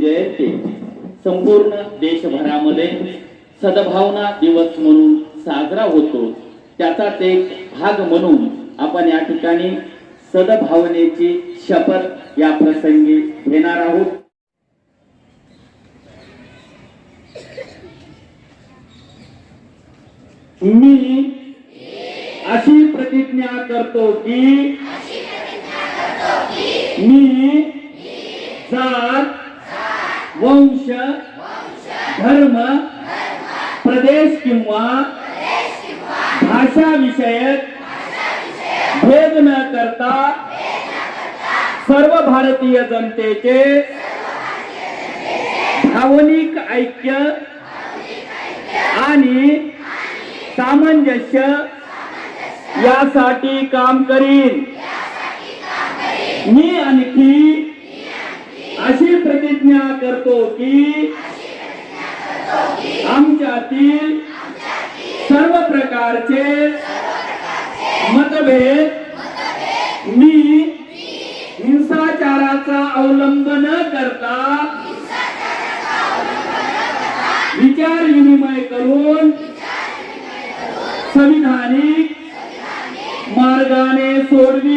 जयंती संपूर्ण देशभरामध्ये सद्भावना दिवस म्हणून साजरा होतो. त्याचाच एक भाग म्हणून आपण या ठिकाणी सद्भावनेची शपथ या प्रसंगी घेणार आहोत. मी अशी प्रतिज्ञा करतो की मी जात वंश धर्म प्रदेश किंवा भाषा विषयक भेद न करता सर्व भारतीय जनतेचे भावनिक ऐक्य आणि सामंजस्य यासाठी काम करीन. मी आणखी प्रतिज्ञा करतो की आमच्यातील सर्व प्रकारचे मतभेद मी हिंसाचाराचा अवलंब न करता विचार विनिमय करून संविधानिक मार्गाने सोडवी